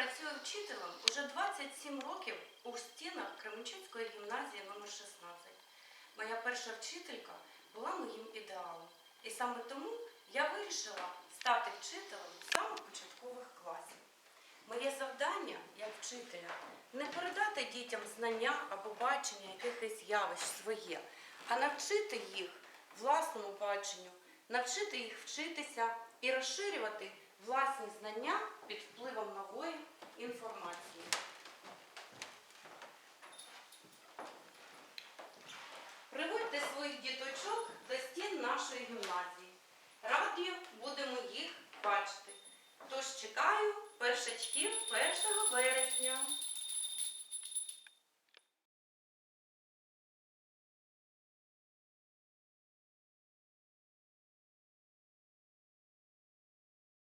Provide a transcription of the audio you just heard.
працюю вчителем уже 27 років у стінах Кременчуцької гімназії номер 16. Моя перша вчителька була моїм ідеалом. І саме тому я вирішила стати вчителем саме початкових класів. Моє завдання як вчителя не передати дітям знання або бачення якихось явищ своє, а навчити їх власному баченню, навчити їх вчитися і розширювати власні знання Приводьте своїх діточок до стін нашої гімназії. Раді будемо їх бачити. Тож чекаю першачків 1 вересня.